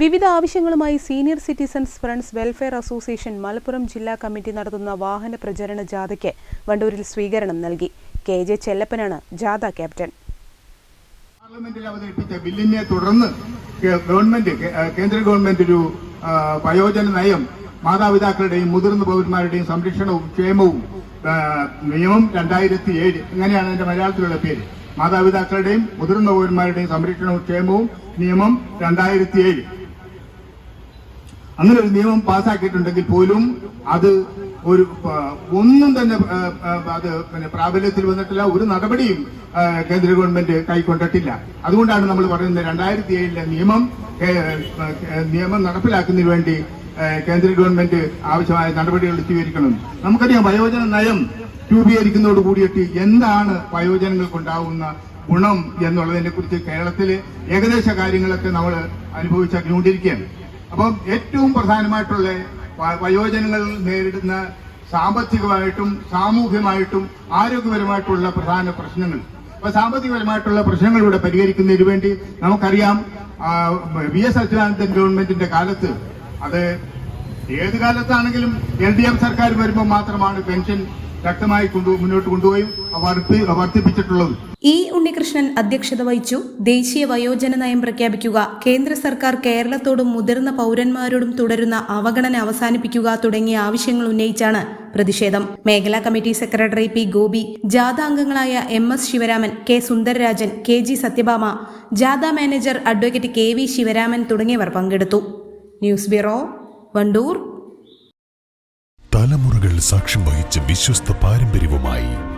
വിവിധ ആവശ്യങ്ങളുമായി senior citizens friends welfare association Malappuram ജില്ലാ committee നടത്തുന്ന വാഹന പ്രചരണ ജാഥയ്ക്ക് വണ്ടൂരിൽ സ്വീകരണം നൽകി. കെ ജെ ചെല്ലപ്പനാണ് ജാഥ ക്യാപ്റ്റൻ. പാർലമെന്റിൽ അവതരിപ്പിച്ച ബില്ലിനെ തുടർന്ന് ഗവൺമെന്റ് കേന്ദ്ര ഗവൺമെന്റ് ഒരു വയോജന നയം മാതാപിതാക്കളുടെയും മുതിർന്ന പൗരന്മാരുടെയും സംരക്ഷണവും ക്ഷേമവും നിയമം രണ്ടായിരത്തി ഏഴ്. ഇങ്ങനെയാണ് അതിന്റെ മലയാളത്തിലുള്ള പേര്. മാതാപിതാക്കളുടെയും മുതിർന്ന പൗരന്മാരുടെയും സംരക്ഷണവും ക്ഷേമവും നിയമം രണ്ടായിരത്തി ഏഴ്. അങ്ങനെ ഒരു നിയമം പാസ്സാക്കിയിട്ടുണ്ടെങ്കിൽ പോലും അത് ഒരു ഒന്നും തന്നെ അത് പിന്നെ പ്രാബല്യത്തിൽ വന്നിട്ടില്ല. ഒരു നടപടിയും കേന്ദ്ര ഗവൺമെന്റ് കൈക്കൊണ്ടിട്ടില്ല. അതുകൊണ്ടാണ് നമ്മൾ പറയുന്നത് രണ്ടായിരത്തി ഏഴിലെ നിയമം നിയമം നടപ്പിലാക്കുന്നതിന് വേണ്ടി കേന്ദ്ര ഗവൺമെന്റ് ആവശ്യമായ നടപടികൾ സ്വീകരിക്കണം. നമുക്കറിയാം വയോജന നയം രൂപീകരിക്കുന്നതോട് കൂടിയിട്ട് എന്താണ് വയോജനങ്ങൾക്കുണ്ടാവുന്ന ഗുണം എന്നുള്ളതിനെ കുറിച്ച് കേരളത്തിലെ ഏകദേശ കാര്യങ്ങളൊക്കെ നമ്മൾ അനുഭവിച്ചറിഞ്ഞുകൊണ്ടിരിക്കുകയാണ്. അപ്പം ഏറ്റവും പ്രധാനമായിട്ടുള്ള വയോജനങ്ങൾ നേരിടുന്ന സാമ്പത്തികമായിട്ടും സാമൂഹ്യമായിട്ടും ആരോഗ്യപരമായിട്ടുള്ള പ്രധാന പ്രശ്നങ്ങൾ. അപ്പൊ സാമ്പത്തികപരമായിട്ടുള്ള പ്രശ്നങ്ങൾ ഇവിടെ പരിഹരിക്കുന്നതിന് വേണ്ടി നമുക്കറിയാം വി എസ് അച്യുതാനന്ദൻ ഗവൺമെന്റിന്റെ കാലത്ത് അത് ഏത് കാലത്താണെങ്കിലും എൽ ഡി എഫ് സർക്കാർ വരുമ്പോൾ മാത്രമാണ് പെൻഷൻ ശക്തമായി കൊണ്ടു മുന്നോട്ട് കൊണ്ടുപോയി. വർദ്ധിപ്പിച്ചിട്ടുള്ളത് ഇ ഉണ്ണികൃഷ്ണൻ അധ്യക്ഷത വഹിച്ചു. ദേശീയ വയോജന നയം പ്രഖ്യാപിക്കുക. കേന്ദ്ര സർക്കാർ കേരളത്തോടും മുതിർന്ന പൗരന്മാരോടും തുടരുന്ന അവഗണന അവസാനിപ്പിക്കുക തുടങ്ങിയ ആവശ്യങ്ങൾ ഉന്നയിച്ചാണ് പ്രതിഷേധം. മേഖലാ കമ്മിറ്റി സെക്രട്ടറി പി ഗോപി ജാഥ അംഗങ്ങളായ M S Sivaraman K Sundararajan K G Sathyabhama ജാഥ manager advocate K V Sivaraman തുടങ്ങിയവർ പങ്കെടുത്തു. News bureau Wandoor. തലമുറകൾ സാക്ഷ്യം വഹിച്ച വിശ്വസ്ത പാരമ്പര്യവുമായി